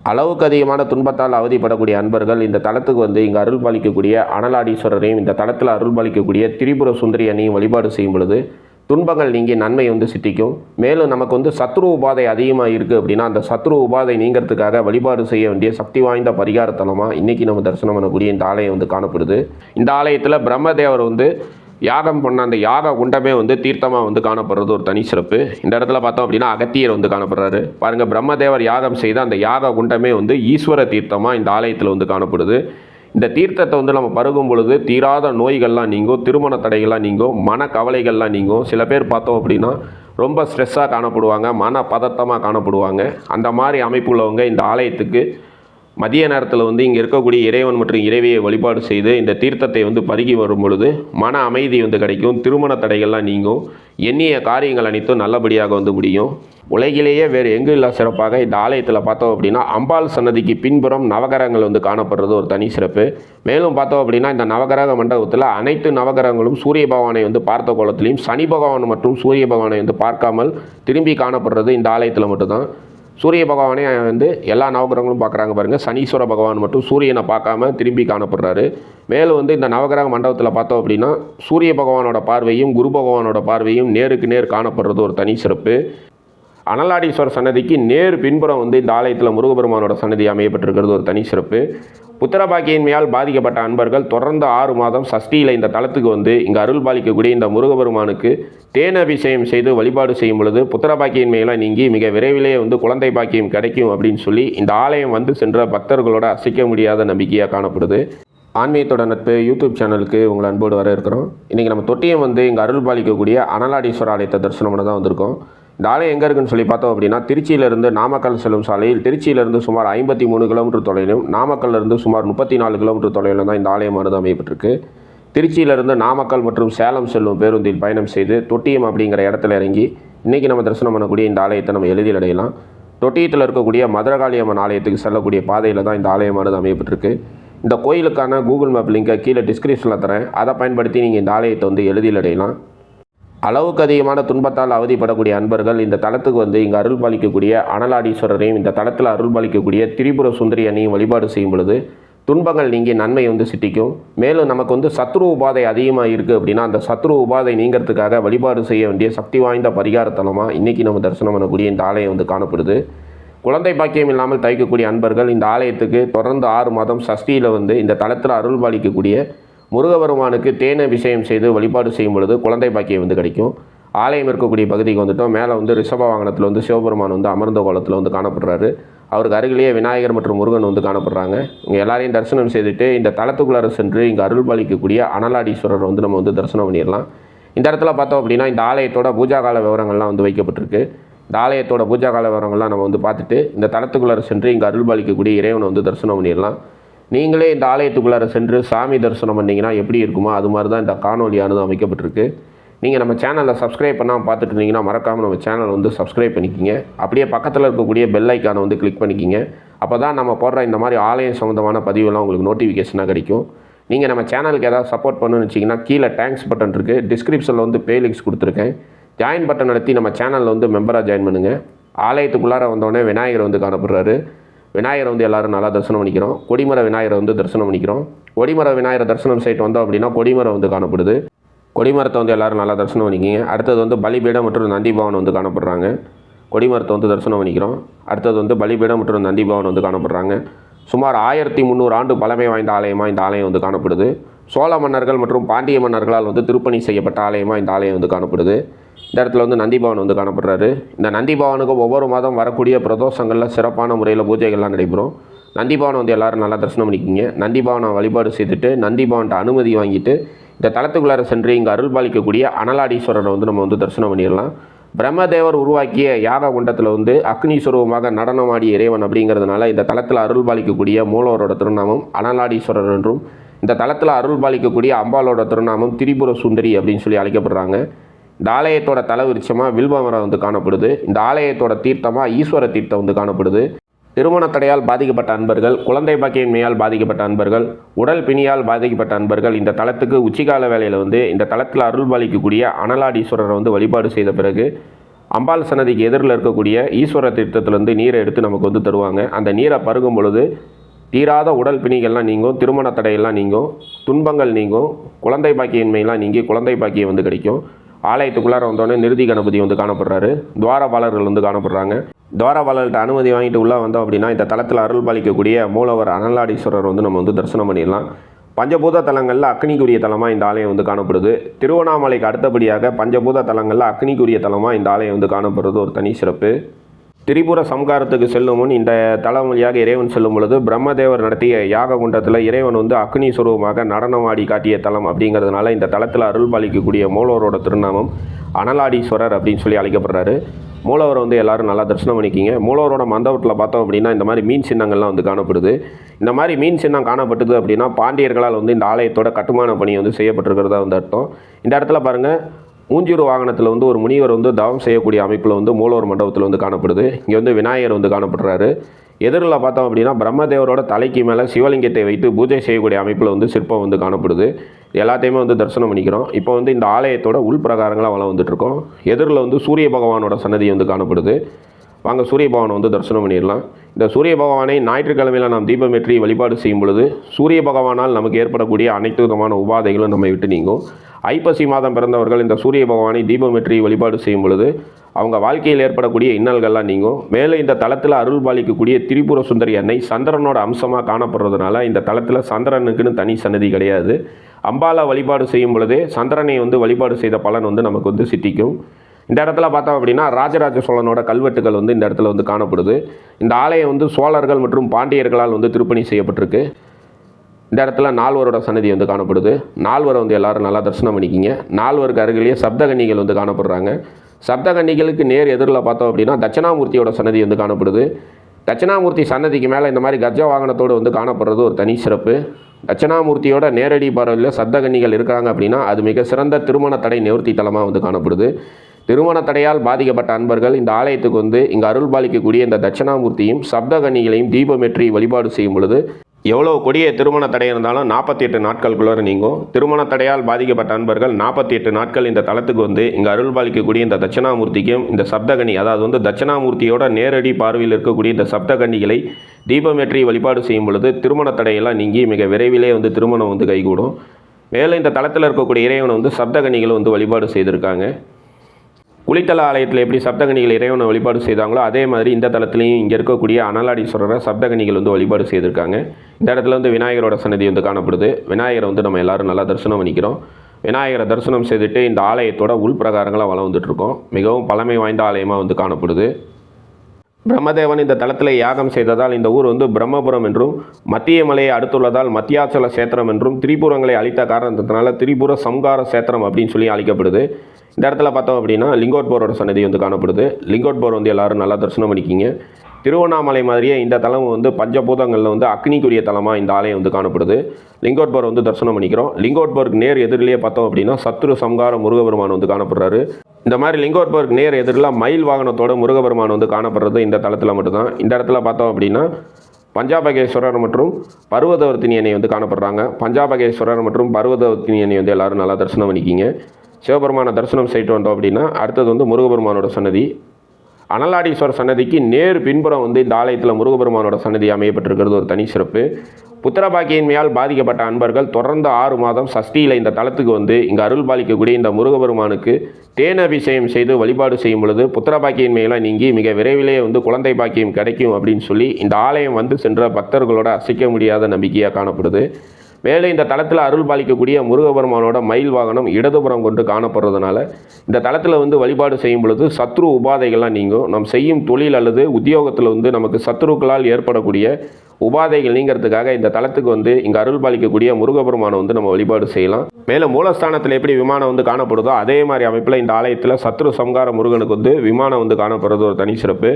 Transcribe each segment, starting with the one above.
அளவுக்கு அதிகமான துன்பத்தால் அவதிப்படக்கூடிய அன்பர்கள் இந்த தலத்துக்கு வந்து இங்கே அருள் பாலிக்கக்கூடிய அனலாடீஸ்வரரையும் இந்த தலத்தில் அருள் பாலிக்கக்கூடிய திரிபுர சுந்தரி அணியும் வழிபாடு செய்யும் பொழுது துன்பங்கள் நீங்கி நன்மை வந்து சித்திக்கும். மேலும் நமக்கு வந்து சத்ரு உபாதை அதிகமாக இருக்குது அப்படின்னா அந்த சத்ரு உபாதை நீங்கிறதுக்காக வழிபாடு செய்ய வேண்டிய சக்தி வாய்ந்த பரிகாரத்தலமாக இன்றைக்கி நம்ம தரிசனம் பண்ணக்கூடிய இந்த ஆலயம் வந்து காணப்படுது. இந்த ஆலயத்தில் பிரம்மதேவர் வந்து யாகம் பண்ண அந்த யாக குண்டமே வந்து தீர்த்தமாக வந்து காணப்படுறது ஒரு தனி சிறப்பு. இந்த இடத்துல பார்த்தோம் அப்படின்னா அகத்தியர் வந்து காணப்படுறாரு. பாருங்கள் பிரம்மதேவர் யாகம் செய்த அந்த யாக குண்டமே வந்து ஈஸ்வர தீர்த்தமாக இந்த ஆலயத்தில் வந்து காணப்படுது. இந்த தீர்த்தத்தை வந்து நம்ம பருகும் பொழுது தீராத நோய்கள்லாம் நீங்கும் திருமண தடைகள்லாம் நீங்கும் மன கவலைகள்லாம் நீங்கும் சில பேர் பார்த்தோம் அப்படின்னா ரொம்ப ஸ்ட்ரெஸ்ஸாக காணப்படுவாங்க மன பதட்டமாக காணப்படுவாங்க. அந்த மாதிரி அமைப்பு உள்ளவங்க இந்த ஆலயத்துக்கு மதிய நேரத்தில் வந்து இங்கே இருக்கக்கூடிய இறைவன் மற்றும் இறைவியை வழிபாடு செய்து இந்த தீர்த்தத்தை வந்து பருகி வரும் பொழுது மன அமைதி வந்து கிடைக்கும் திருமண தடைகள்லாம் நீங்கும் எண்ணிய காரியங்கள் அனைத்தும் நல்லபடியாக வந்து முடியும். உலகிலேயே வேறு எங்கு இல்லா சிறப்பாக இந்த ஆலயத்தில் பார்த்தோம் அப்படின்னா அம்பாள் சன்னதிக்கு பின்புறம் நவகரங்கள் வந்து காணப்படுறது ஒரு தனி சிறப்பு. மேலும் பார்த்தோம் அப்படின்னா இந்த நவகிரக மண்டபத்தில் அனைத்து நவகிரகங்களும் சூரிய பகவானை வந்து பார்த்த கோலத்திலையும் சனி பகவான் மற்றும் சூரிய பகவானை வந்து பார்க்காமல் திரும்பி காணப்படுறது இந்த ஆலயத்தில் மட்டும்தான். சூரிய பகவானே வந்து எல்லா நவகிரகங்களும் பார்க்குறாங்க பாருங்கள் சனீஸ்வர பகவான் மட்டும் சூரியனை பார்க்காம திரும்பி காணப்படுறாரு. மேலும் வந்து இந்த நவகிரக மண்டபத்தில் பார்த்தோம் அப்படின்னா சூரிய பகவானோட பார்வையும் குரு பகவானோட பார்வையும் நேருக்கு நேர் காணப்படுறது ஒரு தனி சிறப்பு. அனலாடீஸ்வரர் சன்னதிக்கு நேர் பின்புறம் வந்து இந்த ஆலயத்தில் முருகபெருமானோட சன்னதி அமையப்பட்டிருக்கிறது ஒரு தனி சிறப்பு. புத்திரபாக்கியின்மையால் பாதிக்கப்பட்ட அன்பர்கள் தொடர்ந்து ஆறு மாதம் சஷ்டியில் இந்த தளத்துக்கு வந்து இங்கே அருள் பாலிக்கக்கூடிய இந்த முருகபெருமானுக்கு தேன் அபிஷேகம் செய்து வழிபாடு செய்யும் பொழுது புத்திரபாக்கியின்மையெல்லாம் நீங்கி மிக விரைவிலே வந்து குழந்தை பாக்கியம் கிடைக்கும் அப்படின்னு சொல்லி இந்த ஆலயம் வந்து சென்ற பக்தர்களோட அசைக்க முடியாத நம்பிக்கையாக காணப்படுது. ஆன்மீகத்தோட நட்பு யூடியூப் சேனலுக்கு உங்களை அன்போடு வர இருக்கிறோம் இன்றைக்கி நம்ம தொட்டியம் வந்து இங்கே அருள் பாலிக்கக்கூடிய அனலாடீஸ்வர ஆலயத்தை தரிசனம் பண்ண தான் வந்திருக்கோம். இந்த ஆலயம் எங்கே இருக்குன்னு சொல்லி பார்த்தோம் அப்படின்னா திருச்சியிலிருந்து நாமக்கல் செல்லும் சாலையில் திருச்சியிலிருந்து சுமார் ஐம்பத்தி மூணு கிலோமீட்டர் தொலைவிலும் நாமக்கல்லிருந்து சுமார் முப்பத்தி நாலு கிலோமீட்டர் தொலைவிலும் தான் இந்த ஆலயமானது அமையப்பட்டிருக்கு. திருச்சியிலிருந்து நாமக்கல் மற்றும் சேலம் செல்லும் பேருந்தில் பயணம் செய்து தொட்டியம் அப்படிங்கிற இடத்துல இறங்கி இன்றைக்கி நம்ம தரிசனம் பண்ணக்கூடிய இந்த ஆலயத்தை நம்ம எளிதில் அடையலாம். தொட்டியத்தில் இருக்கக்கூடிய மதுரகாளி அம்மன் ஆலயத்துக்கு செல்லக்கூடிய பாதையில் தான் இந்த ஆலயமானது அமையப்பட்டிருக்கு. இந்த கோயிலுக்கான கூகுள் மேப் லிங்கை கீழே டிஸ்கிரிப்ஷனில் தரேன். அதை பயன்படுத்தி நீங்கள் இந்த ஆலயத்தை வந்து எளிதில் அடையலாம். அளவுக்கு அதிகமான துன்பத்தால் அவதிப்படக்கூடிய அன்பர்கள் இந்த தலத்துக்கு வந்து இங்கே அருள் பாலிக்கக்கூடிய அனலாடீஸ்வரரையும் இந்த தலத்தில் அருள் பாலிக்கக்கூடிய திரிபுர சுந்தரியனையும் வழிபாடு செய்யும் பொழுது துன்பங்கள் நீங்கி நன்மை வந்து சித்திக்கும் மேலும் நமக்கு வந்து சத்ரு உபாதை அதிகமாக இருக்குது அப்படின்னா அந்த சத்ரு உபாதை நீங்கிறதுக்காக வழிபாடு செய்ய வேண்டிய சக்தி வாய்ந்த பரிகாரத்தலமாக இன்றைக்கி நம்ம தரிசனம் பண்ணக்கூடிய இந்த ஆலயம் வந்து காணப்படுது. குழந்தை பாக்கியம் இல்லாமல் தவிக்கக்கூடிய அன்பர்கள் இந்த ஆலயத்துக்கு தொடர்ந்து ஆறு மாதம் சஷ்டியில் வந்து இந்த தளத்தில் அருள் பாலிக்கக்கூடிய முருகபெருமானுக்கு தேன் அபிஷேகம் செய்து வழிபாடு செய்யும் பொழுது குழந்தை பாக்கியம் வந்து கிடைக்கும். ஆலயம் இருக்கக்கூடிய பகுதிக்கு வந்துட்டோம். மேலே வந்து ரிஷப வாகனத்தில் வந்து சிவபெருமான் வந்து அமர்ந்த கோலத்தில் வந்து காணப்படுறாரு. அவருக்கு அருகிலேயே விநாயகர் மற்றும் முருகன் வந்து காணப்படுறாங்க. இங்கே எல்லாரையும் தரிசனம் செய்துட்டு இந்த தளத்துக்குள்ளார சென்று இங்கே அருள் பாலிக்கக்கூடிய அனலாடீஸ்வரர் வந்து நம்ம வந்து தரிசனம் பண்ணிடலாம். இந்த இடத்துல பார்த்தோம் அப்படின்னா இந்த ஆலயத்தோட பூஜா கால விவரங்கள்லாம் வந்து வைக்கப்பட்டிருக்கு. இந்த ஆலயத்தோட பூஜா கால விவரங்கள்லாம் நம்ம வந்து பார்த்துட்டு இந்த தளத்துக்குள்ளார சென்று இங்கே அருள் பாலிக்கக்கூடிய இறைவனை வந்து தரிசனம் பண்ணிடலாம். நீங்களே இந்த ஆலயத்துக்குள்ளார சென்று சாமி தரிசனம் பண்ணிங்கன்னா எப்படி இருக்குமோ அது மாதிரி தான் இந்த காணொலியானது அமைக்கப்பட்டிருக்கு. நீங்கள் நம்ம சேனலில் சப்ஸ்கிரைப் பண்ணாமல் பார்த்துட்டு இருந்தீங்கன்னா மறக்காமல் நம்ம சேனல் வந்து சப்ஸ்கிரைப் பண்ணிக்கிங்க. அப்படியே பக்கத்தில் இருக்கக்கூடிய பெல் ஐக்கானை வந்து கிளிக் பண்ணிக்கிங்க. அப்போ தான் நம்ம போடுற இந்த மாதிரி ஆலயம் சம்மந்தமான பதிவுலாம் உங்களுக்கு நோட்டிஃபிகேஷனாக கிடைக்கும். நீங்கள் நம்ம சேனலுக்கு ஏதாவது சப்போர்ட் பண்ணுன்னு வச்சிங்கன்னா கீழே தேங்க்ஸ் பட்டன் இருக்குது டிஸ்கிரிப்ஷனில் வந்து பே லிங்க்ஸ் கொடுத்துருக்கேன். ஜாயின் பட்டன் நடத்தி நம்ம சேனலில் வந்து மெம்பராக ஜாயின் பண்ணுங்கள் ஆலயத்துக்குள்ளார வந்தோடனே விநாயகர் வந்து காணப்படுறாரு. விநாயகரை வந்து எல்லாரும் நல்லா தரிசனம் பண்ணிக்கிறோம். கொடிமர விநாயகரை வந்து தரிசனம் பண்ணிக்கிறோம். கொடிமர விநாயகர் தரிசனம் சைட் வந்தோம் அப்படின்னா கொடிமரம் வந்து காணப்படுது. கொடிமரத்தை வந்து எல்லாரும் நல்லா தரிசனம் பண்ணிக்கிங்க. அடுத்தது வந்து பலிபீடம் மற்றும் நந்தி பவன் வந்து காணப்படுறாங்க. கொடிமரத்தை வந்து தரிசனம் பண்ணிக்கிறோம். அடுத்தது வந்து பலிபீடம் மற்றும் நந்தி பவன் வந்து காணப்படுறாங்க. சுமார் ஆயிரத்தி முந்நூறு ஆண்டு பழமை வாய்ந்த ஆலயமாக இந்த ஆலயம் வந்து காணப்படுது. சோழ மன்னர்கள் மற்றும் பாண்டிய மன்னர்களால் வந்து திருப்பணி செய்யப்பட்ட ஆலயமாக இந்த ஆலயம் வந்து காணப்படுது. இந்த இடத்துல வந்து நந்திபவன் வந்து காணப்படுறாரு. இந்த நந்திபவனுக்கு ஒவ்வொரு மாதம் வரக்கூடிய பிரதோஷங்களில் சிறப்பான முறையில் பூஜைகள்லாம் நடைபெறும். நந்திபவனை வந்து எல்லோரும் நல்லா தரிசனம் பண்ணிக்கிங்க. நந்திபவனை வழிபாடு செய்துட்டு நந்திபவன்கிட்ட அனுமதி வாங்கிட்டு இந்த தளத்துக்குள்ளார சென்று இங்கே அருள் பாலிக்கக்கூடிய அனலாடீஸ்வரரை வந்து நம்ம வந்து தரிசனம் பண்ணிடலாம். பிரம்மதேவர் உருவாக்கிய யாக குண்டத்தில் வந்து அக்னி சுரூபமாக நடனமாடிய இறைவன் அப்படிங்கிறதுனால இந்த தளத்தில் அருள் பாலிக்கக்கூடிய மூலவரோட திருநாமம் அனலாடீஸ்வரர் என்றும் இந்த தலத்தில் அருள் பாலிக்கக்கூடிய அம்பாலோட திருநாமம் திரிபுர சுந்தரி அப்படின்னு சொல்லி அழைக்கப்படுறாங்க. இந்த ஆலயத்தோட தலைவிருச்சமாக வில்வமரம் வந்து காணப்படுது. இந்த ஆலயத்தோட தீர்த்தமாக ஈஸ்வர தீர்த்தம் வந்து காணப்படுது. திருமண தடையால் பாதிக்கப்பட்ட அன்பர்கள் குழந்தை பாக்கியின்மையால் பாதிக்கப்பட்ட அன்பர்கள் உடல் பிணியால் பாதிக்கப்பட்ட அன்பர்கள் இந்த தலத்துக்கு உச்சிகால வேலையில் வந்து இந்த தலத்தில் அருள் பாலிக்கக்கூடிய அனலாடீஸ்வரரை வந்து வழிபாடு செய்த பிறகு அம்பாள் சன்னதிக்கு எதிரில் இருக்கக்கூடிய ஈஸ்வர தீர்த்தத்திலேருந்து நீரை எடுத்து நமக்கு வந்து தருவாங்க. அந்த நீரை பருகும் பொழுது தீராத உடல் பிணிகள்லாம் நீங்கும் திருமண தடையெல்லாம் நீங்கும் துன்பங்கள் நீங்கும் குழந்தை பாக்கியின்மையெல்லாம் நீங்கி குழந்தை பாக்கியம் வந்து கிடைக்கும். ஆலயத்துக்குள்ளார வந்தோடனே நிருதி கணபதி வந்து காணப்படுறாரு. துவாரபாலர்கள் வந்து காணப்படுறாங்க. துவாரபாலர்கிட்ட அனுமதி வாங்கிட்டு உள்ளே வந்தோம் அப்படின்னா இந்த தளத்தில் அருள் பாலிக்கக்கூடிய மூலவர் அனலாடீஸ்வரர் வந்து நம்ம வந்து தரிசனம் பண்ணிடலாம். பஞ்சபூத தலங்களில் அக்னிக்குரிய தலமாக இந்த ஆலயம் வந்து காணப்படுது. திருவண்ணாமலைக்கு அடுத்தபடியாக பஞ்சபூத தலங்களில் அக்னிக்குரிய தலமாக இந்த ஆலயம் வந்து காணப்படுறது ஒரு தனி சிறப்பு. திரிபுர சம்காரத்துக்கு செல்லும் முன் இந்த தளம் வழியாக இறைவன் செல்லும் பொழுது பிரம்மதேவர் நடத்திய யாக குண்டத்தில் இறைவன் வந்து அக்னி சுரூபமாக நடனமாடி காட்டிய தலம் அப்படிங்கிறதுனால இந்த தலத்தில் அருள் பாலிக்கக்கூடிய மூலவரோட திருநாமம் அனலாடீஸ்வரர் அப்படின்னு சொல்லி அழைக்கப்படுறாரு. மூலவர் வந்து எல்லாரும் நல்லா தரிசனம் பண்ணிக்கிங்க. மூலவரோட மண்டபத்தில் பார்த்தோம் அப்படின்னா இந்த மாதிரி மீன் சின்னங்கள்லாம் வந்து காணப்படுது. இந்த மாதிரி மீன் சின்னம் காணப்பட்டது அப்படின்னா பாண்டியர்களால் வந்து இந்த ஆலயத்தோட கட்டுமான பணி வந்து செய்யப்பட்டிருக்கிறதா வந்து அர்த்தம். இந்த இடத்துல பாருங்கள் மூஞ்சூர் வாகனத்தில் வந்து ஒரு முனிவர் வந்து தவம் செய்யக்கூடிய அமைப்பில் வந்து மூலவர் மண்டபத்தில் வந்து காணப்படுது. இங்கே வந்து விநாயகர் வந்து காணப்படுறாரு. எதிரில் பார்த்தோம் அப்படின்னா பிரம்மதேவரோட தலைக்கு மேலே சிவலிங்கத்தை வைத்து பூஜை செய்யக்கூடிய அமைப்பில் வந்து சிற்பம் வந்து காணப்படுது. எல்லாத்தையுமே வந்து தரிசனம் பண்ணிக்கிறோம். இப்போ வந்து இந்த ஆலயத்தோட உள் பிரகாரங்களாக வளம் வந்துட்டுருக்கோம். எதிரில் வந்து சூரிய பகவானோட சன்னதி வந்து காணப்படுது. வாங்க சூரிய பகவானை வந்து தரிசனம் பண்ணிடலாம். இந்த சூரிய பகவானை ஞாயிற்றுக்கிழமையில் நாம் தீபமேற்றி வழிபாடு செய்யும் பொழுது சூரிய பகவானால் நமக்கு ஏற்படக்கூடிய அனைத்து விதமான உபாதைகளும் நம்மை விட்டு நீங்கும். ஐப்பசி மாதம் பிறந்தவர்கள் இந்த சூரிய பகவானை தீபமேற்றி வழிபாடு செய்யும் பொழுது அவங்க வாழ்க்கையில் ஏற்படக்கூடிய இன்னல்கள்லாம் நீங்கும். மேலும் இந்த தளத்தில் அருள் பாலிக்கக்கூடிய திரிபுர சுந்தரி அன்னை சந்திரனோட அம்சமாக காணப்படுறதுனால இந்த தளத்தில் சந்திரனுக்குன்னு தனி சன்னதி கிடையாது. அம்பாலா வழிபாடு செய்யும் பொழுதே சந்திரனை வந்து வழிபாடு செய்த பலன் வந்து நமக்கு வந்து சித்திக்கும். இந்த இடத்துல பார்த்தோம் அப்படின்னா ராஜராஜ சோழனோட கல்வெட்டுகள் வந்து இந்த இடத்துல வந்து காணப்படுது. இந்த ஆலயம் வந்து சோழர்கள் மற்றும் பாண்டியர்களால் வந்து திருப்பணி செய்யப்பட்டிருக்கு. இந்த இடத்துல நால்வரோட சன்னதி வந்து காணப்படுது. நால்வரை வந்து எல்லாரும் நல்லா தரிசனம் பண்ணிக்கிங்க. நால்வருக்கு அருகிலேயே சப்தகன்னிகள் வந்து காணப்படுறாங்க. சப்தகன்னிகளுக்கு நேர் எதிரில் பார்த்தோம் அப்படின்னா தட்சிணாமூர்த்தியோட சன்னதி வந்து காணப்படுது. தட்சிணாமூர்த்தி சன்னதிக்கு மேலே இந்த மாதிரி கஜ வாகனத்தோடு வந்து காணப்படுறது ஒரு தனி சிறப்பு. தட்சிணாமூர்த்தியோட நேரடி பார்வையில் சப்தகன்னிகள் இருக்காங்க அப்படின்னா அது மிக சிறந்த திருமண தடை நிவர்த்தி தலமாக வந்து காணப்படுது. திருமண தடையால் பாதிக்கப்பட்ட அன்பர்கள் இந்த ஆலயத்துக்கு வந்து இங்கே அருள் பாலிக்கக்கூடிய இந்த தட்சிணாமூர்த்தியும் சப்தகன்னிகளையும் தீபமேற்றி வழிபாடு செய்யும் பொழுது எவ்வளோ கொடிய திருமண தடை இருந்தாலும் நாற்பத்தி எட்டு நாட்களுக்குள்ளே நீங்கும். திருமண தடையால் பாதிக்கப்பட்ட அன்பர்கள் நாற்பத்தி எட்டு நாட்கள் இந்த தளத்துக்கு வந்து இங்கே அருள் பாலிக்கக்கூடிய இந்த தட்சிணாமூர்த்திக்கும் இந்த சப்தகனி அதாவது வந்து தட்சிணாமூர்த்தியோட நேரடி பார்வையில் இருக்கக்கூடிய இந்த சப்தகன்னிகளை தீபமேற்றி வழிபாடு செய்யும் பொழுது திருமண தடையெல்லாம் நீங்கி மிக விரைவிலே வந்து திருமணம் வந்து கைகூடும். மேலும் இந்த தளத்தில் இருக்கக்கூடிய இறைவனை வந்து சப்தகன்னிகளை வந்து வழிபாடு செய்திருக்காங்க. குளித்தல ஆலயத்தில் எப்படி சப்தகணிகள் இறைவனை வழிபாடு செய்தாங்களோ அதே மாதிரி இந்த தலத்துலையும் இங்கே இருக்கக்கூடிய அனலாடீஸ்வரரை சப்தகணிகள் வந்து வழிபாடு செய்திருக்காங்க. இந்த இடத்துல வந்து விநாயகரோட சன்னதி வந்து காணப்படுது. விநாயகரை வந்து நம்ம எல்லாரும் நல்லா தரிசனம் பண்ணிக்கிறோம். விநாயகரை தரிசனம் செய்துட்டு இந்த ஆலயத்தோட உள் பிரகாரங்களாக வளம் வந்துட்டுருக்கோம் மிகவும் பழமை வாய்ந்த ஆலயமாக வந்து காணப்படுது. பிரம்மதேவன் இந்த தளத்தில் யாகம் செய்ததால் இந்த ஊர் வந்து பிரம்மபுரம் என்றும் மத்திய மலையை அடுத்துள்ளதால் மத்தியாச்சல சேத்திரம் என்றும் திரிபுரங்களை அழித்த காரணத்தினால திரிபுர சம்கார சேத்திரம் அப்படின்னு சொல்லி அழைக்கப்படுது. இந்த இடத்துல பார்த்தோம் அப்படின்னா லிங்கோட்போரோட சன்னதி வந்து காணப்படுது. லிங்கோட்போர் வந்து எல்லாரும் நல்லா தரிசனம் பண்ணிக்கிங்க. திருவண்ணாமலை மாதிரியே இந்த தலம் வந்து பஞ்சபூதங்களில் வந்து அக்னிக்குரிய தலமாக இந்த ஆலயம் வந்து காணப்படுது. லிங்கோட்பர் வந்து தரிசனம் பண்ணிக்கிறோம். லிங்கோட்போருக்கு நேர் எதிரிலேயே பார்த்தோம் அப்படின்னா சத்ரு சம்கார முருகபெருமான் வந்து காணப்படுறாரு. இந்த மாதிரி லிங்கோட்போருக்கு நேர் எதிரில் மயில் வாகனத்தோட முருகபெருமான் வந்து காணப்படுறது இந்த தளத்தில் மட்டும்தான். இந்த இடத்துல பார்த்தோம் அப்படின்னா பஞ்சாபகேஸ்வரர் மற்றும் பர்வதவர்த்தினி அணை வந்து காணப்படுறாங்க. பஞ்சாபகேஸ்வரர் மற்றும் பர்வதவர்த்தினி அணை வந்து எல்லோரும் நல்லா தரிசனம் பண்ணிக்கிங்க. சிவபெருமான தரிசனம் செய்யிட்டு வந்தோம் அப்படின்னா அடுத்தது வந்து முருகபெருமானோட சன்னதி. அனலாடீஸ்வரர் சன்னதிக்கு நேர் பின்புறம் வந்து இந்த ஆலயத்தில் முருகபெருமானோட சன்னதி அமையப்பட்டிருக்கிறது ஒரு தனி சிறப்பு. புத்திரபாக்கியின்மையால் பாதிக்கப்பட்ட அன்பர்கள் தொடர்ந்து ஆறு மாதம் சஷ்டியில் இந்த தளத்துக்கு வந்து இங்கே அருள் பாலிக்கக்கூடிய இந்த முருகபெருமானுக்கு தேன் அபிஷேகம் செய்து வழிபாடு செய்யும் பொழுது புத்திரபாக்கியின்மையெல்லாம் நீங்கி மிக விரைவிலேயே வந்து குழந்தை பாக்கியம் கிடைக்கும் அப்படின்னு சொல்லி இந்த ஆலயம் வந்து சென்ற பக்தர்களோட அசைக்க முடியாத நம்பிக்கையாக காணப்படுது. மேலே இந்த தளத்தில் அருள் பாலிக்கக்கூடிய முருகபெருமானோட மயில் வாகனம் இடதுபுறம் கொண்டு காணப்படுறதுனால இந்த தளத்தில் வந்து வழிபாடு செய்யும் பொழுது சத்ரு உபாதைகள்லாம் நீங்கும். நாம் செய்யும் தொழில் அல்லது உத்தியோகத்தில் வந்து நமக்கு சத்ருக்களால் ஏற்படக்கூடிய உபாதைகள் நீங்கிறதுக்காக இந்த தளத்துக்கு வந்து இங்கே அருள் பாலிக்கக்கூடிய முருகபெருமானை வந்து நம்ம வழிபாடு செய்யலாம். மேலும் மூலஸ்தானத்தில் எப்படி விமானம் வந்து காணப்படுதோ அதே மாதிரி அமைப்பில் இந்த ஆலயத்தில் சத்ரு சம்கார முருகனுக்கு வந்து விமானம் வந்து காணப்படுறது ஒரு தனி சிறப்பு.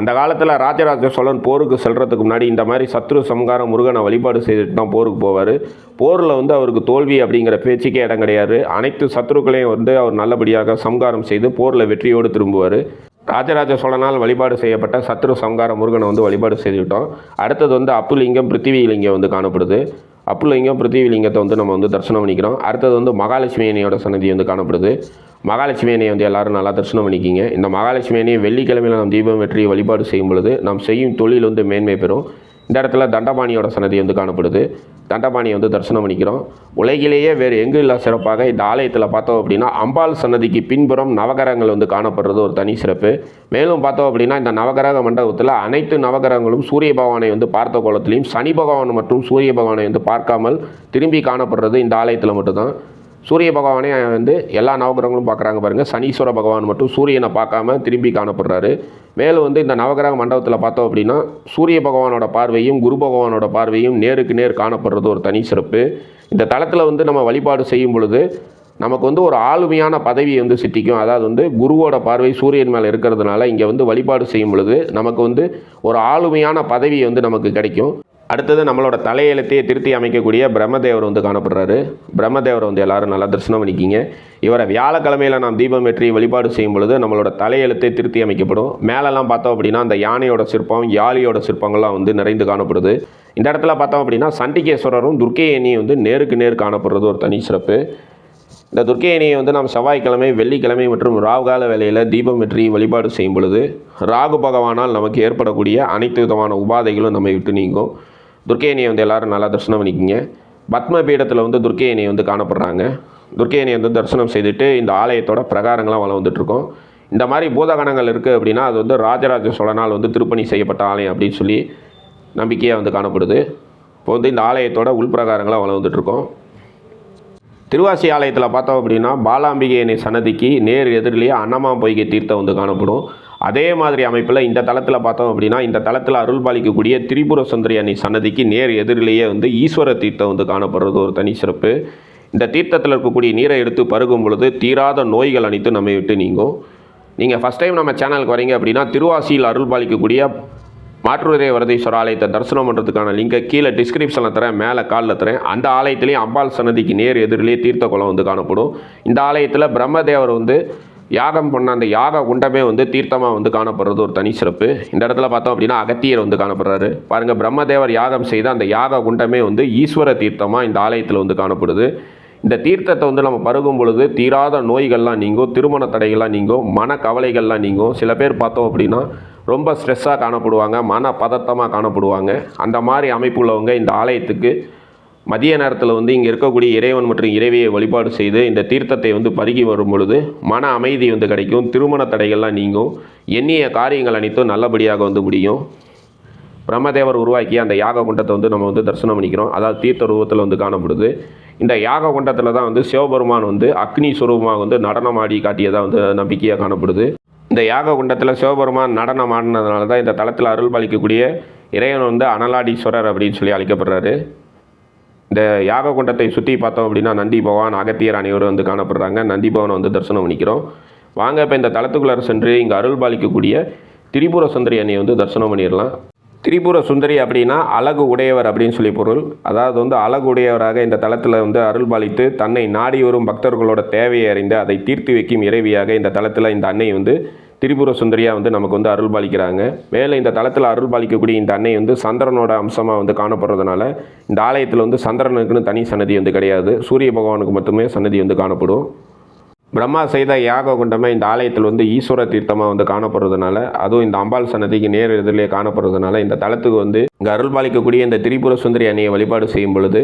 அந்த காலத்தில் ராஜராஜ சோழன் போருக்கு செல்கிறதுக்கு முன்னாடி இந்த மாதிரி சத்ரு சம்கார முருகனை வழிபாடு செய்துட்டு தான் போருக்கு போவார். போரில் வந்து அவருக்கு தோல்வி அப்படிங்கிற பேச்சுக்கே இடம் கிடையாது. அனைத்து சத்ருக்களையும் வந்து அவர் நல்லபடியாக சம்காரம் செய்து போரில் வெற்றியோடு திரும்புவார். ராஜராஜ சோழனால் வழிபாடு செய்யப்பட்ட சத்ரு சங்கார முருகனை வந்து வழிபாடு செய்துவிட்டோம். அடுத்தது வந்து அப்புலிங்கம் பிருத்திவிலிங்கம் வந்து காணப்படுது. அப்புலிங்கம் பிருத்திவிலிங்கத்தை வந்து நம்ம வந்து தரிசனம் பண்ணிக்கிறோம். அடுத்தது வந்து மகாலட்சுமி அணியோட சன்னதி வந்து காணப்படுது. மகாலட்சுமி அணையை வந்து எல்லாரும் நல்லா தரிசனம் பண்ணிக்கிங்க. இந்த மகாலட்சுமி அணையை வெள்ளிக்கிழமையில் நாம் தீபம் வெற்றி வழிபாடு செய்யும் பொழுது நாம் செய்யும் தொழில் வந்து மேன்மை பெறும். இந்த இடத்துல தண்டபாணியோட சன்னதி வந்து காணப்படுது. தண்டபாணியை வந்து தரிசனம் பண்ணிக்கிறோம். உலகிலேயே வேறு எங்கும் இல்லா சிறப்பாக இந்த ஆலயத்தில் பார்த்தோம் அப்படின்னா அம்பாள் சன்னதிக்கு பின்புறம் நவகரங்கள் வந்து காணப்படுறது ஒரு தனி சிறப்பு. மேலும் பார்த்தோம் அப்படின்னா இந்த நவகிரக மண்டபத்தில் அனைத்து நவகிரகங்களும் சூரிய பகவானை வந்து பார்த்த கோலத்திலையும் சனி பகவான் மற்றும் சூரிய பகவானை வந்து பார்க்காமல் திரும்பி காணப்படுறது இந்த ஆலயத்தில் மட்டும்தான். சூரிய பகவானே வந்து எல்லா நவகிரகங்களும் பார்க்குறாங்க பாருங்கள் சனீஸ்வர பகவான் மட்டும் சூரியனை பார்க்காம திரும்பி காணப்படுறாரு. மேலும் வந்து இந்த நவகிரக மண்டபத்தில் பார்த்தோம் அப்படின்னா சூரிய பகவானோட பார்வையும் குரு பகவானோட பார்வையும் நேருக்கு நேர் காணப்படுறது ஒரு தனி சிறப்பு. இந்த தளத்தில் வந்து நம்ம வழிபாடு செய்யும் பொழுது நமக்கு வந்து ஒரு ஆளுமையான பதவி வந்து சித்திக்கும். அதாவது வந்து குருவோட பார்வை சூரியன் மேலே இருக்கிறதுனால இங்கே வந்து வழிபாடு செய்யும் பொழுது நமக்கு வந்து ஒரு ஆளுமையான பதவி வந்து நமக்கு கிடைக்கும். அடுத்தது நம்மளோட தலையெழுத்தையே திருத்தி அமைக்கக்கூடிய பிரம்மதேவர் வந்து காணப்படுறாரு. பிரம்மதேவரை வந்து எல்லாரும் நல்லா தரிசனம் பண்ணிக்கிங்க. இவரை வியாழக்கிழமையில் நாம் தீபம் ஏற்றி வழிபாடு செய்யும் பொழுது நம்மளோட தலையெழுத்தை திருத்தி அமைக்கப்படும். மேலெல்லாம் பார்த்தோம் அப்படின்னா அந்த யானையோட சிற்பம் யாழியோட சிற்பங்கள்லாம் வந்து நிறைந்து காணப்படுது. இந்த இடத்துல பார்த்தோம் அப்படின்னா சண்டிகேஸ்வரரும் துர்க்கையணியும் வந்து நேருக்கு நேர் காணப்படுறது ஒரு தனி சிறப்பு. இந்த துர்க்கையணியை வந்து நாம் செவ்வாய்க்கிழமை வெள்ளிக்கிழமை மற்றும் ராகுகால வேலையில் தீபம் வெற்றி வழிபாடு செய்யும் பொழுது ராகு பகவானால் நமக்கு ஏற்படக்கூடிய அனைத்து விதமான உபாதைகளும் நம்மை விட்டு நீங்கும். துர்க்கையனை வந்து எல்லாரும் நல்லா தரிசனம் பண்ணிக்கிங்க. பத்ம பீடத்தில் வந்து துர்க்கையனை வந்து காணப்படுறாங்க. துர்க்கையனை வந்து தரிசனம் செய்துட்டு இந்த ஆலயத்தோட பிரகாரங்களாம் வளம் வந்துட்டுருக்கோம். இந்த மாதிரி பூதகணங்கள் இருக்குது அப்படின்னா அது வந்து ராஜராஜ சோழனால் வந்து திருப்பணி செய்யப்பட்ட ஆலயம் அப்படின்னு சொல்லி நம்பிக்கையாக வந்து காணப்படுது. இப்போ வந்து இந்த ஆலயத்தோட உள்பிரகாரங்களாக வளம் வந்துட்டுருக்கோம். திருவாசி ஆலயத்தில் பார்த்தோம் அப்படின்னா பாலாம்பிகை சன்னதிக்கு நேர் எதிரிலேயே அன்னமா பொய்கை தீர்த்தம் வந்து காணப்படும். அதே மாதிரி அமைப்பில் இந்த தளத்தில் பார்த்தோம் அப்படின்னா இந்த தளத்தில் அருள் பாலிக்கக்கூடிய திரிபுர சுந்தரி அணி சன்னதிக்கு நேர் எதிரிலேயே வந்து ஈஸ்வர தீர்த்தம் வந்து காணப்படுறது ஒரு தனி சிறப்பு. இந்த தீர்த்தத்தில் இருக்கக்கூடிய நீரை எடுத்து பருகும் பொழுது தீராத நோய்கள் அனைத்தும் நம்மை விட்டு நீங்கும். நீங்கள் ஃபஸ்ட் டைம் நம்ம சேனலுக்கு வரீங்க அப்படின்னா திருவாசியில் அருள் பாலிக்கக்கூடிய மாற்றுரை வரதீஸ்வரர் ஆலயத்தை தரிசனம் பண்ணுறதுக்கான லிங்கை கீழே டிஸ்கிரிப்ஷனில் தரேன் மேலே காலில் தரேன். அந்த ஆலயத்துலேயும் அம்பாள் சன்னதிக்கு நேர் எதிரிலேயே தீர்த்த குளம் வந்து காணப்படும். இந்த ஆலயத்தில் பிரம்மதேவர் வந்து யாகம் பண்ண அந்த யாக குண்டமே வந்து தீர்த்தமாக வந்து காணப்படுறது ஒரு தனி சிறப்பு. இந்த இடத்துல பார்த்தோம் அப்படின்னா அகத்தியர் வந்து காணப்படுறாரு. பாருங்கள் பிரம்மதேவர் யாகம் செய்த அந்த யாக குண்டமே வந்து ஈஸ்வர தீர்த்தமாக இந்த ஆலயத்தில் வந்து காணப்படுது. இந்த தீர்த்தத்தை வந்து நம்ம பருகும் பொழுது தீராத நோய்கள்லாம் நீங்கும் திருமண தடைகள்லாம் நீங்கும் மன கவலைகள்லாம் நீங்கும் சில பேர் பார்த்தோம் அப்படின்னா ரொம்ப ஸ்ட்ரெஸ்ஸாக காணப்படுவாங்க மன பதட்டமாக காணப்படுவாங்க. அந்த மாதிரி அமைப்பு உள்ளவங்க இந்த ஆலயத்துக்கு மதிய நேரத்தில் வந்து இங்கே இருக்கக்கூடிய இறைவன் மற்றும் இறைவியை வழிபாடு செய்து இந்த தீர்த்தத்தை வந்து பருகி வரும் பொழுது மன அமைதி வந்து கிடைக்கும். திருமண தடைகள்லாம் நீங்கும். எண்ணிய காரியங்கள் அனைத்தும் நல்லபடியாக வந்து முடியும். பிரம்மதேவர் உருவாக்கிய அந்த யாக குண்டத்தை வந்து நம்ம வந்து தரிசனம் பண்ணிக்கிறோம். அதாவது தீர்த்த ரூபத்தில் வந்து காணப்படுது இந்த யாக குண்டத்தில் தான் வந்து சிவபெருமான் வந்து அக்னி சுரூபமாக வந்து நடனமாடி காட்டியதாக வந்து நம்பிக்கையாக காணப்படுது. இந்த யாக குண்டத்தில் சிவபெருமான் நடனம் ஆடினதுனால தான் இந்த தளத்தில் அருள் பாலிக்கக்கூடிய இறைவன் வந்து அனலாடீஸ்வரர் அப்படின்னு சொல்லி அழைக்கப்படுறாரு. இந்த யாக குண்டத்தை சுற்றி பார்த்தோம் அப்படின்னா நந்தி பவான் அகத்தியர் அனைவரும் வந்து காணப்படுறாங்க. நந்தி பவனை வந்து தரிசனம் பண்ணிக்கிறோம். வாங்க இப்போ இந்த தளத்துக்குள்ளார சென்று இங்கே அருள் பாலிக்கக்கூடிய திரிபுர சுந்தரி அன்னையை வந்து தரிசனம் பண்ணிடலாம். திரிபுர சுந்தரி அப்படின்னா அழகு உடையவர் அப்படின்னு சொல்லி பொருள். அதாவது வந்து அழகு உடையவராக இந்த தளத்தில் வந்து அருள் பாலித்து தன்னை நாடி வரும் பக்தர்களோட தேவையை அறிந்து அதை தீர்த்து வைக்கும் இறைவியாக இந்த தளத்தில் இந்த அன்னை வந்து திரிபுர சுந்தரியாக வந்து நமக்கு வந்து அருள் பாலிக்கிறாங்க. மேலே இந்த தளத்தில் அருள் பாலிக்கக்கூடிய இந்த அன்னை வந்து சந்திரனோட அம்சமாக வந்து காணப்படுறதுனால இந்த ஆலயத்தில் வந்து சந்திரனுக்குன்னு தனி சன்னதி வந்து கிடையாது. சூரிய பகவானுக்கு மட்டுமே சன்னதி வந்து காணப்படும். பிரம்மா செய்த யாக குண்டமே இந்த ஆலயத்தில் வந்து ஈஸ்வர தீர்த்தமாக வந்து காணப்படுறதுனால அதுவும் இந்த அம்பாள் சன்னதிக்கு நேர் எதிரிலே காணப்படுறதுனால இந்த தளத்துக்கு வந்து இங்கே அருள் பாலிக்கக்கூடிய இந்த திரிபுர சுந்தரி அன்னையை வழிபாடு செய்யும் பொழுது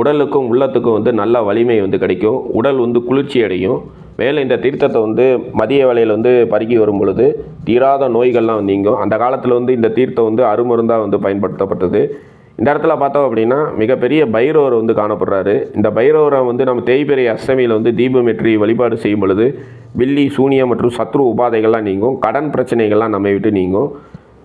உடலுக்கும் உள்ளத்துக்கும் வந்து நல்ல வலிமை வந்து கிடைக்கும். உடல் வந்து குளிர்ச்சி அடையும். மேலும் இந்த தீர்த்தத்தை வந்து மதிய வேலையில் வந்து பருகி வரும் பொழுது தீராத நோய்கள்லாம் நீங்கும். அந்த காலத்தில் வந்து இந்த தீர்த்தம் வந்து அருமருந்தாக வந்து பயன்படுத்தப்பட்டது. இந்த இடத்துல பார்த்தோம் அப்படின்னா மிகப்பெரிய பைரவர் வந்து காணப்படுறாரு. இந்த பைரவரை வந்து நம்ம தேய்பிரை அஷ்டமியில் வந்து தீபமேற்றி வழிபாடு செய்யும் பொழுது வில்லி சூனியம் மற்றும் சத்ரு உபாதைகள்லாம் நீங்கும். கடன் பிரச்சனைகள்லாம் நம்ம விட்டு நீங்கும்.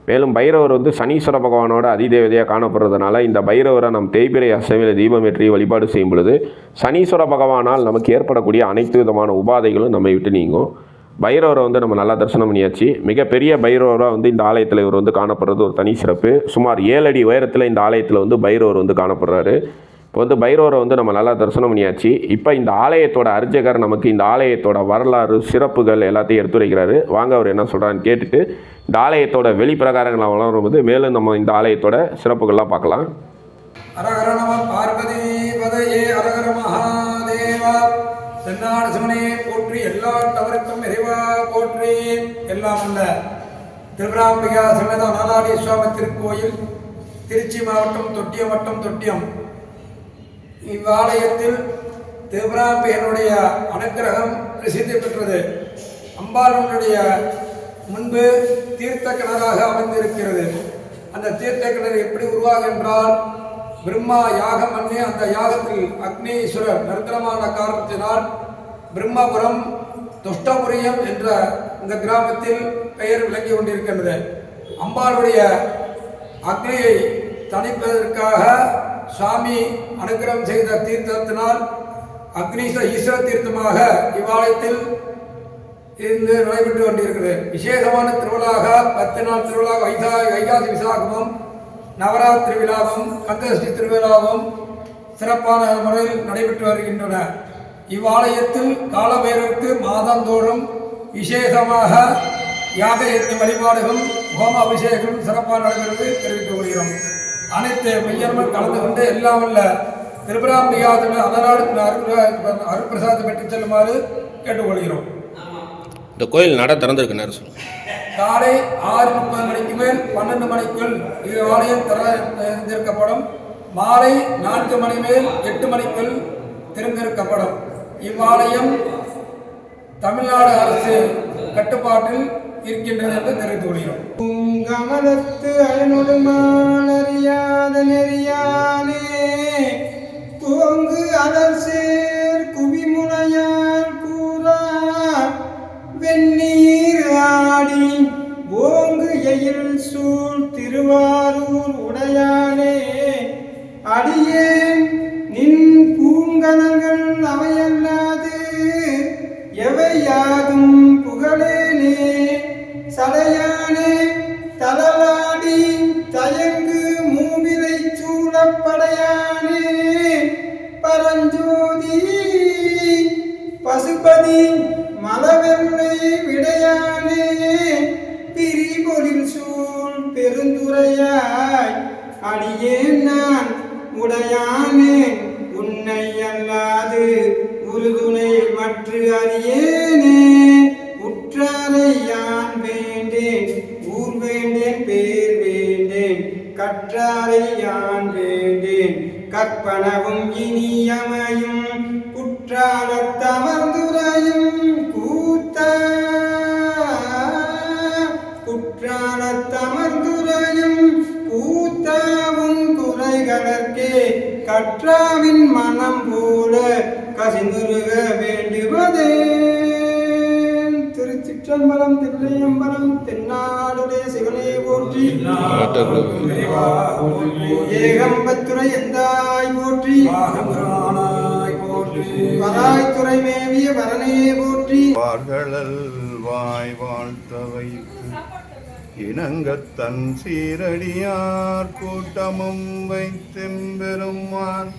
மேலும் பைரவர் வந்து சனீஸ்வர பகவானோட அதிதேவதையாக காணப்படுறதுனால இந்த பைரவரை நம் தேய்பிரை அஷ்டமியில் தீபமேற்றி வழிபாடு செய்யும் பொழுது சனீஸ்வர பகவானால் நமக்கு ஏற்படக்கூடிய அனைத்து விதமான உபாதைகளும் நம்மை விட்டு நீங்கும். பைரவரை வந்து நம்ம நல்லா தரிசனம் பண்ணியாச்சு. மிகப்பெரிய பைரவராக வந்து இந்த ஆலயத்தில் இவர் வந்து காணப்படுறது ஒரு தனி சிறப்பு. சுமார் ஏழு அடி உயரத்தில் இந்த ஆலயத்தில் வந்து பைரவர் வந்து காணப்படுறாரு. இப்போ வந்து பைரவரை வந்து நம்ம நல்லா தரிசனம் பண்ணியாச்சு. இப்போ இந்த ஆலயத்தோட அர்ச்சகர் நமக்கு இந்த ஆலயத்தோட வரலாறு சிறப்புகள் எல்லாத்தையும் எடுத்துரைக்கிறாரு வாங்க அவர் என்ன சொல்கிறான்னு கேட்டுட்டு இந்த ஆலயத்தோட வெளிப்பிரகாரங்களை வளரும் போது மேலும் நம்ம இந்த ஆலயத்தோட சிறப்புகள்லாம் பார்க்கலாம். அரகர நம பார்வதி பதையே அரகர மகாதேவா. தென்னாடு சிவனே போற்றி எல்லா தவறுக்கும் இறைவா போற்றி. எல்லாம் அல்ல திருவிராம்பிகா சமேத நாலாடி சுவாமி திருக்கோயில். திருச்சி மாவட்டம் தொட்டியம் வட்டம் தொட்டியம். இவ்வாலயத்தில் திருவிழாம்பிகனுடைய அனுக்கிரகம் பிரசித்தி பெற்றது. அம்பாளுடைய முன்பு தீர்த்த கிணறாக அமைந்திருக்கிறது. அந்த தீர்த்த கிணறு எப்படி உருவாகின்றால் பிரம்மா யாகம் அண்ணே அந்த யாகத்தில் அக்னீஸ்வரர் நிரந்தரமான காரணத்தினால் பிரம்மபுரம் துஷ்டபுரியம் என்ற இந்த கிராமத்தில் பெயர் விளங்கி கொண்டிருக்கின்றது. அம்பாளுடைய அக்னியை தணிப்பதற்காக சுவாமி அனுகிரகம் செய்த தீர்த்தத்தினால் அக்னீஸ்வர ஈஸ்வர தீர்த்தமாக இவ்வாலயத்தில் இருந்து நடைபெற்று கொண்டிருக்கிறது விசேஷமான திருவிழாக பத்து நாள் திருவிழா வைசா வைகாசி விசாகமும் நவராத்திரி விழாவும் கந்தசஷ்டி திருவிழாவும் சிறப்பான முறையில் நடைபெற்று வருகின்றன. இவ்வாலயத்தில் காலபைரவுக்கு மாதந்தோறும் விசேஷமாக யாக யജ്ഞ வழிபாடுகளும் ஹோம அபிஷேகங்களும் சிறப்பாக நடைபெறுவது தெரிவித்துக் கொள்கிறோம். அனைத்து மையர்கள் கலந்து கொண்டு எல்லாம் வல்ல திருபுராம்பிகாதன அலநாடு அருட்பிரசாதம் பெற்றுச் செல்லுமாறு கேட்டுக்கொள்கிறோம். இந்த கோயில் நட திறந்திருக்கு நேரம் சொல்லுங்கள் காலை ஆறு முப்பது மணிக்கு மேல் பன்னெண்டு மணிக்குள் இது ஆலயம் திறந்திருக்கப்படும். மாலை நான்கு மணி மேல் எட்டு மணிக்குள் திறந்திருக்கப்படும். இவ்வாலயம் தமிழ்நாடு அரசு கட்டுப்பாட்டில் இருக்கின்றது என்று தெரிவித்துக் கொள்கிறோம் கமலத்து அயனொடுமானறியாத நெறியானே தோங்கு அலர் சேர் குவிமுனையார் கூறா வெந்நீர் ஆடி ஓங்கு எயில் சூழ் திருவாரூர் உடையானே அடியேன் தமர்ந்துரையும் கூத்தா குற்றாலத் தமர்ந்துரையும் கூத்தாவும் குறைகளற்கே கற்றாவின் மனம் போல கசிந்துருக வேண்டுவதே. திருச்சிற்றம்பலம் தில்லையம்பலம் தென்னாடுடைய சிவனே போற்றி. ஏகம்பத்துறை எந்தாய் போற்றி. வராய்த்துறை மேவிய வரணையே போற்றி. வார்களல் வாய் வாழ்த்த வைத்து இணங்கத்தன் சீரடியார் கூட்டமும் வைத்தெம்பெருமான்.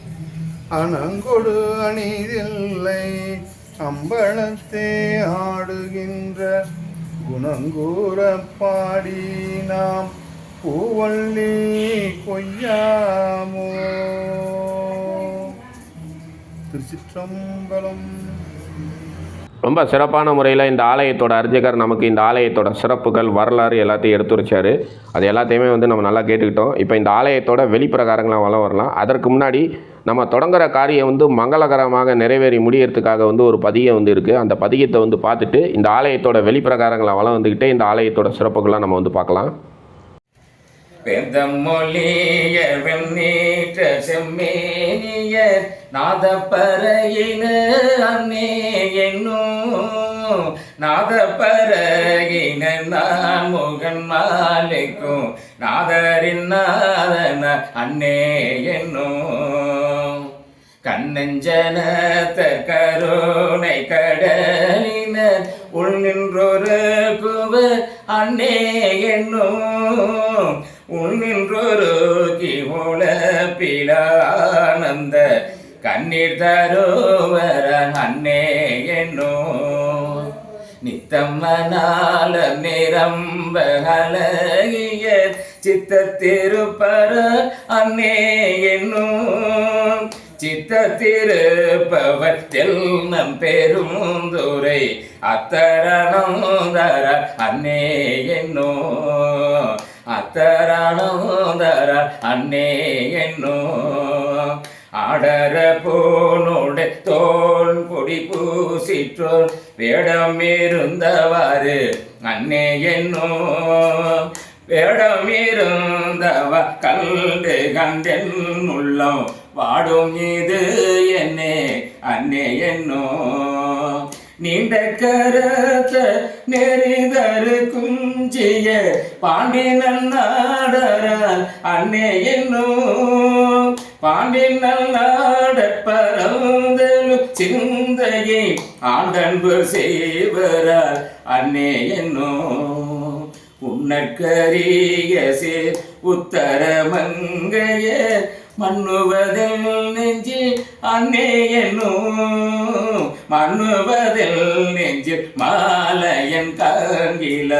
அணங்கொடு அணிதில்லை அம்பளத்தே ஆடுகின்ற குணங்கூற பாடி நாம் பூவள்ளி கொய்யாமோ. திருச்சிற்றம்பலம். ரொம்ப சிறப்பான முறையில் இந்த ஆலயத்தோட அர்ச்சகர் நமக்கு இந்த ஆலயத்தோட சிறப்புகள் வரலாறு எல்லாத்தையும் எடுத்துரைச்சாரு. அது எல்லாத்தையுமே வந்து நம்ம நல்லா கேட்டுக்கிட்டோம். இப்போ இந்த ஆலயத்தோட வெளிப்பிரகாரங்களாம் வளம் வரலாம். அதற்கு முன்னாடி நம்ம தொடங்குற காரியம் வந்து மங்களகரமாக நிறைவேறி முடியறதுக்காக வந்து ஒரு பதியம் வந்து இருக்குது அந்த பதியத்தை வந்து பார்த்துட்டு இந்த ஆலயத்தோட வெளிப்பிரகாரங்களை வளம் வந்துக்கிட்டே இந்த ஆலயத்தோட சிறப்புகள்லாம் நம்ம வந்து பார்க்கலாம். வேதம் மொழிய வெண்ணீற்ற செம்மேனிய நாதப்பறையின அன்னே என்னும் நாதப்பறையின நான் முகன் மாலைக்கும் நாதரின் நாதன அன்னே என்னும் கண்ணஞ்சனத்த கருணை கடலினர் உள் நின்றொரு குவ அன்னே என்னும் உள் நின்றொரு பிலானந்த கண்ணீர் தருவர அன்னே என்னும் நித்தம்மனால நிரம்ப அழகிய சித்தத்திருப்பர அன்னே என்னும் சித்தத்திருப்பவர் தெல்லம் பெருந்துரை அத்தரணம் தர அன்னே என்னோ. அத்தரானோதர அன்னே என்னோ அடர போனோட தோல் பொடி பூசிற்றோர் வேடம் இருந்தவாறு அன்னே என்னோ வேடம் இருந்தவ கண்டு கண்டென் உள்ளம் வாடும் இது என்னே அன்னே என்னோ நீண்ட கரத்த நெறிதரு குஞ்சிய பாண்டினல் நாடரால் அன்னே என்னும். பாண்டினல் நாட சிந்தையை ஆண்டன்பு செய்வரால் அன்னே என்னும். உன்னற்கரிய சேர் உத்தரமங்கைய மண்ணுவதில் நெஞ்சில் அன்னே என்னும். மண்ணுவதில் நெஞ்சில் மாலையன் கங்கில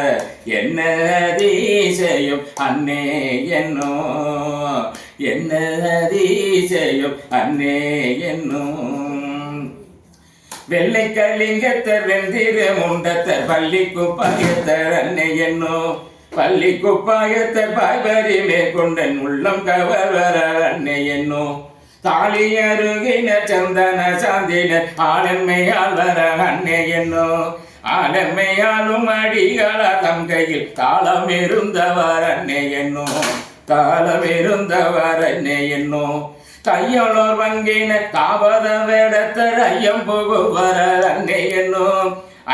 என்ன அதிசயம் அன்னே என்னோ? என்ன அதிசயம் அன்னே என்னோ? வெள்ளை கலிங்கத்தர் வெந்திர முண்டத்தர் பள்ளி குப்பாயத்தர் அன்னை என்னோ? பள்ளி குப்பாயத்தர் பாய்பரி மேற்கொண்டன் உள்ளம் கவர்வர அன்னை என்னோ? தாலி அருகின சந்தன சாந்தின ஆளன்மையால் வர அண்ணே என்னோ? ஆளன்மையாலும் அடிகள தம் கையில் காலம் இருந்தவர் அண்ணே என்னோ? காலம் இருந்தவர் அண்ணே என்னோ? கையொளோர் வங்கின காவத வேடத்தர் ஐயம் புகுவர அண்ணே என்னோ?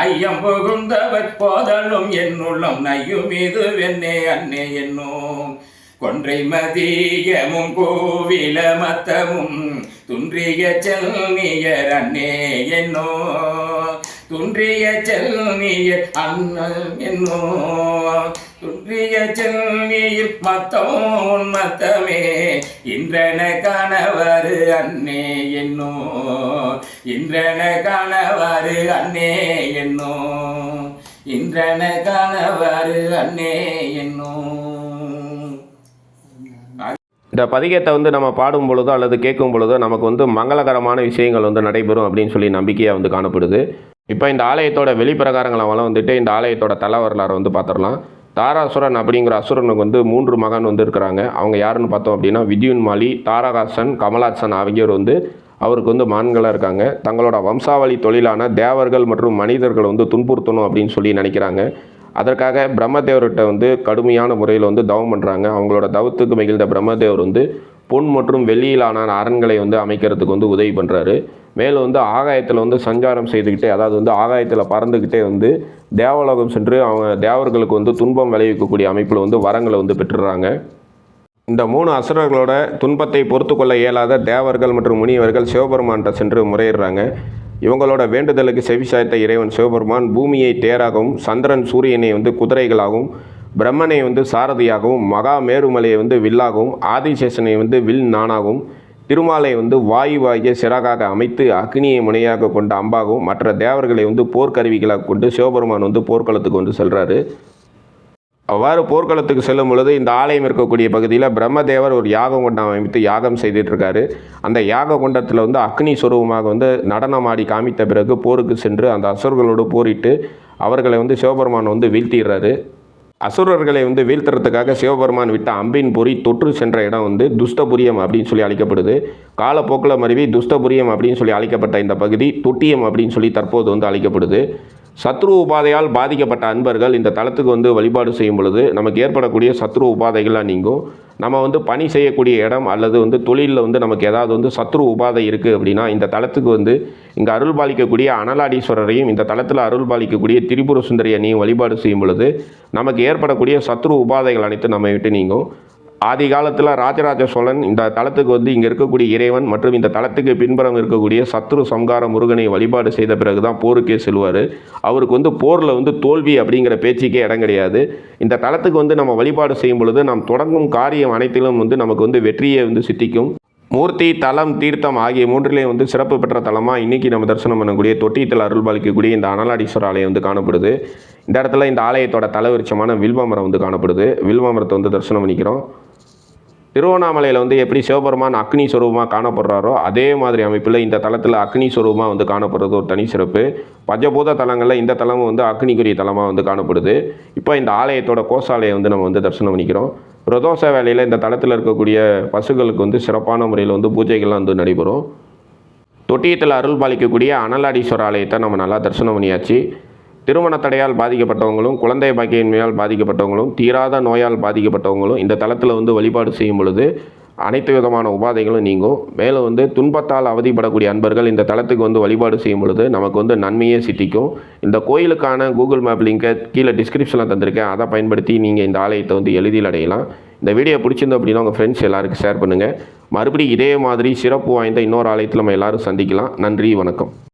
ஐயம் புகுந்தவர் போதலும் என்னுள்ளம் நையும் இது வெண்ணே அண்ணே என்னோ? கொன்றை மதியமும் கோவில மத்தமும் துன்றிய செல்மியர் அண்ணே என்னோ. துன்றிய செல்மியர் அண்ணன் என்னோ. துன்றிய செல்மியில் மத்தம் மத்தமே இன்றன கணவர் அண்ணே என்னோ. இன்றன கணவர் அண்ணே என்னோ. இன்றன கணவர் அண்ணே என்னோ. இந்த பதிகத்தை வந்து நம்ம பாடும் பொழுதோ அல்லது கேட்கும் பொழுதோ நமக்கு வந்து மங்களகரமான விஷயங்கள் வந்து நடைபெறும் அப்படின்னு சொல்லி நம்பிக்கையாக வந்து காணப்படுது. இப்போ இந்த ஆலயத்தோட வெளிப்பிரகாரங்களை வளம் வந்துட்டு இந்த ஆலயத்தோட தல வரலாறு வந்து பார்த்துடலாம் தாராசுரன் அப்படிங்கிற அசுரனுக்கு வந்து மூன்று மகன் வந்து இருக்கிறாங்க. அவங்க யாருன்னு பார்த்தோம் அப்படின்னா வித்யுன் மாலி தாரகாசன் கமலாசன் ஆகியோர் வந்து அவருக்கு வந்து மான்களாக இருக்காங்க. தங்களோட வம்சாவளி தொழிலான தேவர்கள் மற்றும் மனிதர்களை வந்து துன்புறுத்தணும் அப்படின்னு சொல்லி நினைக்கிறாங்க. அதற்காக பிரம்மதேவர்கிட்ட வந்து கடுமையான முறையில் வந்து தவம் பண்ணுறாங்க அவங்களோட தவத்துக்கு மிகுந்த பிரம்மதேவர் வந்து பொன் மற்றும் வெளியிலான அரண்களை வந்து அமைக்கிறதுக்கு வந்து உதவி பண்ணுறாரு மேலும் வந்து ஆகாயத்தில் வந்து சஞ்சாரம் செய்துக்கிட்டே அதாவது வந்து ஆகாயத்தில் பறந்துக்கிட்டே வந்து தேவலோகம் சென்று அவங்க தேவர்களுக்கு வந்து துன்பம் விளைவிக்கக்கூடிய அமைப்பில் வந்து வரங்களை வந்து பெற்றுடுறாங்க இந்த மூணு அசுரர்களோட துன்பத்தை பொறுத்து கொள்ள இயலாத தேவர்கள் மற்றும் முனிவர்கள் சிவபெருமான்கிட்ட சென்று முறையிடுறாங்க. இவங்களோட வேண்டுதலுக்கு செவிசாய்த்த இறைவன் சிவபெருமான் பூமியை தேராகவும் சந்திரன் சூரியனை வந்து குதிரைகளாகவும் பிரம்மனை வந்து சாரதியாகவும் மகா மேருமலையை வந்து வில்லாகவும் ஆதிசேஷனை வந்து வில் நானாகவும் திருமாலை வந்து வாயுவாகிய சிறகாக அமைத்து அக்னியை முனையாக கொண்ட அம்பாகவும் மற்ற தேவர்களை வந்து போர்க்கருவிகளாக கொண்டு சிவபெருமான் வந்து போர்க்களத்துக்கு வந்து செல்கிறாரு அவ்வாறு போர்க்களத்துக்கு செல்லும் பொழுது இந்த ஆலயம் இருக்கக்கூடிய பகுதியில் பிரம்மதேவர் ஒரு யாக குண்டம் அமைத்து யாகம் செய்துட்டு இருக்காரு அந்த யாக குண்டத்தில் வந்து அக்னி சுரூபமாக வந்து நடனமாடி காமித்த பிறகு போருக்கு சென்று அந்த அசுரர்களோடு போரிட்டு அவர்களை வந்து சிவபெருமான் வந்து வீழ்த்திடுறாரு. அசுரர்களை வந்து வீழ்த்துறதுக்காக சிவபெருமான் விட்ட அம்பின் பொறி தொற்று சென்ற இடம் வந்து துஷ்டபுரியம் அப்படின்னு சொல்லி அழைக்கப்படுது. காலப்போக்கில் மருவி துஷ்டபுரியம் அப்படின்னு சொல்லி அழைக்கப்பட்ட இந்த பகுதி தொட்டியம் அப்படின்னு சொல்லி தற்போது வந்து அழைக்கப்படுது. சத்ரு உபாதையால் பாதிக்கப்பட்ட அன்பர்கள் இந்த தளத்துக்கு வந்து வழிபாடு செய்யும் பொழுது நமக்கு ஏற்படக்கூடிய சத்ரு உபாதைகள்லாம் நீங்கும். நம்ம வந்து பணி செய்யக்கூடிய இடம் அல்லது வந்து தொழிலில் வந்து நமக்கு ஏதாவது வந்து சத்ரு உபாதை இருக்குது அப்படின்னா இந்த தளத்துக்கு வந்து இங்கே அருள் பாலிக்கக்கூடிய அனலாடீஸ்வரரையும் இந்த தளத்தில் அருள் பாலிக்கக்கூடிய திரிபுர சுந்தரியனையும் வழிபாடு செய்யும் பொழுது நமக்கு ஏற்படக்கூடிய சத்ரு உபாதைகள் அனைத்தும் நம்ம விட்டு நீங்கும். ஆதி காலத்தில் ராஜராஜ சோழன் இந்த தளத்துக்கு வந்து இங்கே இருக்கக்கூடிய இறைவன் மற்றும் இந்த தளத்துக்கு பின்புறம் இருக்கக்கூடிய சத்ரு சம்கார முருகனை வழிபாடு செய்த பிறகு தான் போருக்கே செல்வார். அவருக்கு வந்து போரில் வந்து தோல்வி அப்படிங்கிற பேச்சுக்கே இடம் கிடையாது. இந்த தளத்துக்கு வந்து நம்ம வழிபாடு செய்யும் பொழுது நாம் தொடங்கும் காரியம் அனைத்திலும் வந்து நமக்கு வந்து வெற்றியை வந்து சித்திக்கும். மூர்த்தி தலம் தீர்த்தம் ஆகிய மூன்றிலையும் வந்து சிறப்பு பெற்ற தலமாக இன்றைக்கி நம்ம தரிசனம் பண்ணக்கூடிய தொட்டியத்தில் அருள் பாலிக்கக்கூடிய இந்த அனலாடீஸ்வரர் ஆலயம் வந்து காணப்படுது. இந்த இடத்துல இந்த ஆலயத்தோட தலைவரிச்சமான வில்வமரம் வந்து காணப்படுது. வில்வமரத்தை வந்து தரிசனம் பண்ணிக்கிறோம். திருவண்ணாமலையில் வந்து எப்படி சிவபெருமான் அக்னி சுரூபமாக காணப்படுறாரோ அதே மாதிரி அமைப்பில் இந்த தளத்தில் அக்னி சுரூபமாக வந்து காணப்படுறது ஒரு தனி சிறப்பு. பஞ்சபூத தலங்களில் இந்த தலமும் வந்து அக்னிக்குரிய தலமாக வந்து காணப்படுது. இப்போ இந்த ஆலயத்தோட கோசாலையை வந்து நம்ம வந்து தரிசனம் பண்ணிக்கிறோம். பிரதோஷ வேலையில் இந்த தளத்தில் இருக்கக்கூடிய பசுக்களுக்கு வந்து சிறப்பான முறையில் வந்து பூஜைகள்லாம் வந்து நடைபெறும். தொட்டியத்தில் அருள் பாலிக்கக்கூடிய அனலாடீஸ்வர ஆலயத்தை நம்ம நல்லா தரிசனம் பண்ணியாச்சு. திருமண தடையால் பாதிக்கப்பட்டவங்களும் குழந்தை பாக்கியின்மையால் பாதிக்கப்பட்டவங்களும் தீராத நோயால் பாதிக்கப்பட்டவங்களும் இந்த தளத்தில் வந்து வழிபாடு செய்யும் பொழுது அனைத்து விதமான உபாதைகளும் நீங்கும். மேலும் வந்து துன்பத்தால் அவதிப்படக்கூடிய அன்பர்கள் இந்த தளத்துக்கு வந்து வழிபாடு செய்யும் பொழுது நமக்கு வந்து நன்மையே சித்திக்கும். இந்த கோயிலுக்கான கூகுள் மேப் லிங்கை கீழே டிஸ்கிரிப்ஷனில் தந்திருக்கேன். அதை பயன்படுத்தி நீங்கள் இந்த ஆலயத்தை வந்து எளிதில் அடையலாம். இந்த வீடியோ பிடிச்சிருந்தோம் அப்படின்னா உங்கள் ஃப்ரெண்ட்ஸ் எல்லாருக்கும் ஷேர் பண்ணுங்கள் மறுபடியும் இதே மாதிரி சிறப்பு வாய்ந்த இன்னொரு ஆலயத்தில் நம்ம எல்லாரும் சந்திக்கலாம். நன்றி வணக்கம்.